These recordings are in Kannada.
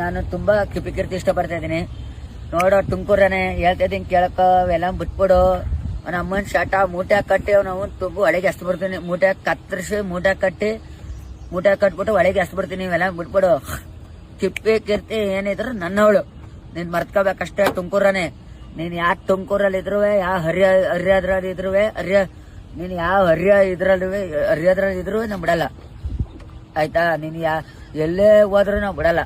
ನಾನು ತುಂಬಾ ಕಿಪಿಕಿರ್ತಿ ಇಷ್ಟಪಡ್ತಾ ಇದ್ದೀನಿ. ನೋಡೋ ತುಮಕೂರನೆ, ಹೇಳ್ತಾ ಇದ್ದೀನಿ ಕೇಳಕ್ಕ ಅವೆಲ್ಲ ಬಿಟ್ಬಿಡು ಅವ್ನ ಅಮ್ಮನ ಶಾಟ ಮೂಟೆ ಕಟ್ಟಿ ನಾವು ತುಂಬ ಒಳಗೆ ಎಷ್ಟು ಬರ್ತೀನಿ ಮೂಟೆ ಕತ್ತರಿಸಿ, ಮೂಟೆ ಕಟ್ಟಿ, ಮೂಟೆ ಕಟ್ಬಿಟ್ಟು ಒಳಗೆ ಎಷ್ಟು ಬರ್ತೀನಿ ಇವೆಲ್ಲ ಬಿಟ್ಬಿಡು ಕಿಪ್ಪಿ ಕಿರ್ತಿ ಏನಿದ್ರು ನನ್ನವಳು. ನೀನ್ ಮರ್ತ್ಕೋಬೇಕಷ್ಟೇ ತುಮಕೂರನೆ. ನೀನ್ ಯಾವ ತುಮಕೂರಲ್ಲಿ ಇದ್ರು ಯಾವ ಹರಿಯ ಹರಿಯಾದ್ರಲ್ಲಿ ಇದ್ರು ಹರಿಯ, ನೀನ್ ಯಾವ ಹರಿಯ ಇದ್ರಲ್ಲಿ ಹರಿಯಾದ್ರಲ್ಲಿ ಇದ್ರು ನಾ ಬಿಡಲ್ಲ. ಆಯ್ತಾ? ನೀನ್ ಯಾ, ಎಲ್ಲೇ ಹೋದ್ರು ನಾವು ಬಿಡಲ್ಲ.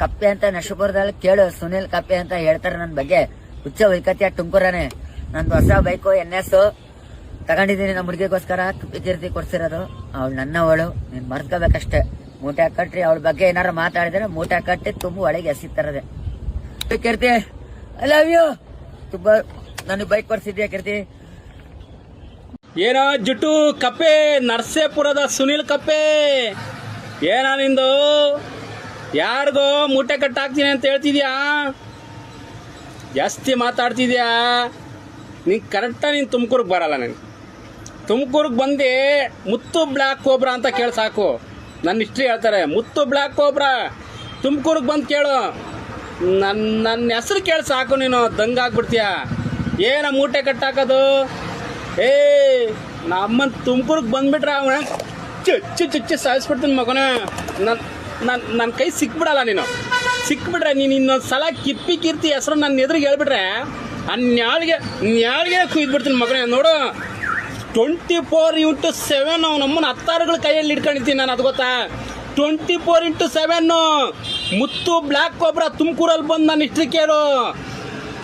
ಕಪ್ಪೆ ಅಂತ ನಶಪುರದಲ್ಲಿ ಕೇಳು, ಸುನಿಲ್ ಕಪ್ಪೆ ಅಂತ ಹೇಳ್ತಾರೆ ನನ್ನ ಬಗ್ಗೆ. ಹುಚ್ಚ ವೈಕತ್ಯ ತುಮಕೂರನೇ. ನಂದು ಹೊಸ ಬೈಕು, ಎನ್ ಎಸ್. ತಗೊಂಡಿದ್ದೀನಿ ನಮ್ಮ ಹುಡುಗಿಗೋಸ್ಕರ ಕೀರ್ತಿ ಕೊಡ್ಸಿರೋದು. ಅವಳು ನನ್ನವಳು, ನೀನು ಮರ್ತ್ಕೋಬೇಕಷ್ಟೇ. ಮೂಟೆ ಕಟ್ಟ್ರಿ ಅವಳ ಬಗ್ಗೆ ಏನಾರು ಮಾತಾಡಿದ್ರೆ ಮೂಟೆ ಕಟ್ಟಿ ತುಂಬ ಒಳಗೆ ಎಸಿತಾರದೆ. ಕೀರ್ತಿ ಐ ಲವ್ ಯು ತುಂಬಾ ನನಗೆ ಬೈಕ್ ಕೊಡ್ಸಿದ್ಯಾ, ಕೀರ್ತಿ? ಏನೋ ಜುಟ್ಟು ಕಪ್ಪೆ, ನರಸೇಪುರದ ಸುನಿಲ್ ಕಪ್ಪೆ. ಏನೋ ನಿಂದು? ಯಾರಿಗೋ ಮೂಟೆ ಕಟ್ಟಾಕ್ತೀನಿ ಅಂತ ಹೇಳ್ತಿದ್ಯಾ? ಜಾಸ್ತಿ ಮಾತಾಡ್ತಿದ್ಯಾ? ನೀನು ಕರೆಕ್ಟಾಗಿ ನೀನು ತುಮಕೂರಿಗೆ ಬರಲ್ಲ ನನಗೆ ತುಮಕೂರಿಗೆ ಬಂದು ಮುತ್ತು ಬ್ಲ್ಯಾಕ್ ಕೋಬ್ರಾ ಅಂತ ಕೇಳಿ ಸಾಕು. ನನ್ನ ಹಿಸ್ಟ್ರಿ ಹೇಳ್ತಾರೆ, ಮುತ್ತು ಬ್ಲ್ಯಾಕ್ ಕೋಬ್ರಾ. ತುಮಕೂರಿಗೆ ಬಂದು ಕೇಳು. ನನ್ನ ನನ್ನ ಹೆಸರು ಕೇಳಿ ಸಾಕು ನೀನು, ದಂಗಾಗ್ಬಿಡ್ತೀಯ? ಏನ ಮೂಟೆ ಕಟ್ಟಾಕೋದು? ಏ, ನಮ್ಮನ್ ತುಮಕೂರಿಗೆ ಬಂದ್ಬಿಟ್ರೆ ಅವನ ಚುಚ್ಚು ಚುಚ್ಚು ಸಾಯಿಸ್ಬಿಡ್ತೀನಿ ಮಗನ. ನನ್ನ ನನ್ನ ನನ್ನ ಕೈ ಸಿಕ್ಬಿಡಲ್ಲ ನೀನು. ಸಿಕ್ಬಿಟ್ರೆ ನೀನು ಇನ್ನೊಂದು ಸಲ ಕಿಪ್ಪಿ ಕೀರ್ತಿ ಹೆಸರು ನನ್ನ ಎದುರಿಗೆ ಹೇಳ್ಬಿಟ್ರೆ ಅನ್ಯಾಳಿಗೆ ನ್ಯಾಳಿಗೆ ನ್ಯಾಳಿಗೆ ಕುಯ್ದ್ಬಿಡ್ತೀನಿ ಮಗನೇ. ನೋಡು ಟ್ವೆಂಟಿ ಫೋರ್ ಇಂಟು ಸೆವೆನ್ ನಮ್ಮನ್ನ ಹತ್ತಾರುಗಳ ಕೈಯಲ್ಲಿ ಇಟ್ಕೊಂಡಿರ್ತೀನಿ ನಾನು, ಅದು ಗೊತ್ತಾ? Twenty four into seven Muthu black cobra ತುಮಕೂರಲ್ಲಿ ಬಂದು ನಾನು ಇಷ್ಟು ಕೇಳು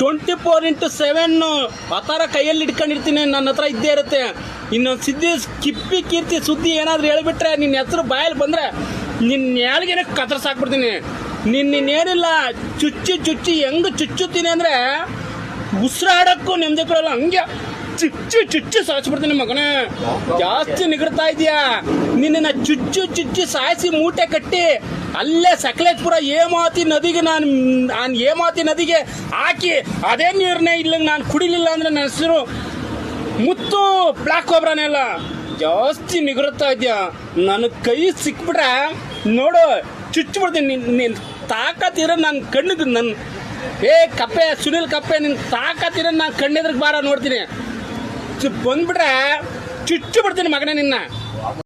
ಟ್ವೆಂಟಿ ಫೋರ್ ಇಂಟು ಸೆವೆನ್ನು ಹತ್ತಾರ ಕೈಯಲ್ಲಿ ಇಟ್ಕೊಂಡಿರ್ತೀನಿ ನನ್ನ ಹತ್ರ ಇದ್ದೇ ಇರುತ್ತೆ. ಇನ್ನೊಂದು ಸಿದ್ಧಿ ಕಿಪ್ಪಿ ಕೀರ್ತಿ ಸುದ್ದಿ ಏನಾದರೂ ಹೇಳಿಬಿಟ್ರೆ ನಿನ್ನ ಹೆಸರು ಬಾಯಲ್ಲಿ ಬಂದರೆ ನಿನ್ನ ನ್ಯಾಳಿಗೆನೆ ಕತ್ತರಿಸಾಕ್ಬಿಡ್ತೀನಿ ನಿನ್ನ ನಿನ್ನೇನಿಲ್ಲ ಚುಚ್ಚಿ ಚುಚ್ಚಿ ಹೆಂಗೆ ಚುಚ್ಚುತ್ತೀನಿ ಅಂದರೆ ಉಸಿರಾಡಕ್ಕೂ ನೆಮ್ಮದಿ ಕೊಡಲ್ಲ, ಹಂಗೆ ಚುಚ್ಚು ಚುಚ್ಚು ಸಾಯಿಸ್ಬಿಡ್ತೀನಿ ಮಗನೇ. ಜಾಸ್ತಿ ನಿಗಡ್ತಾ ಇದೀಯಾ ನಿನ್ನ ಚುಚ್ಚು ಚುಚ್ಚು ಸಾಯಿಸಿ ಮೂಟೆ ಕಟ್ಟಿ ಅಲ್ಲೇ ಸಕಲೇಶ್ಪುರ ಏಮಾತಿ ನದಿಗೆ ನಾನು ನಾನು ಏಮಾತಿ ನದಿಗೆ ಹಾಕಿ ಅದೇ ನೀರನ್ನೇ ಇಲ್ಲ ನಾನು ಕುಡಿಲಿಲ್ಲ ಅಂದ್ರೆ ನನ್ನ ಹೆಸರು ಮುತ್ತು ಬ್ಲಾಕ್ ಕೋಬ್ರಾನೇ ಅಲ್ಲ. ಜಾಸ್ತಿ ನಿಗರುತ್ತಾ ಇದೆಯಾ ನನ್ನ ಕೈ ಸಿಕ್ಬಿಟ್ರೆ ನೋಡು ಚುಚ್ಚಿಬಿಡ್ತೀನಿ ನಿನ್ ನಿನ್ ತಾಕತ್ತಿರ ನನ್ನ ಕಣ್ಣಿಗೆ ನನ್ನ ಏ, ಕಪ್ಪೆ, ಸುನಿಲ್ ಕಪ್ಪೆ, ನಿನ್ ತಾಕತ್ತಿರ ನಾನು ಕಣ್ಣೆದ್ರಿಗೆ ಬಾರ ನೋಡ್ತೀನಿ. ಬಂದ್ಬಿಟ್ರೆ ಚುಚ್ಚು ಬಿಡ್ತೀನಿ ಮಗನೇ ನಿನ್ನ.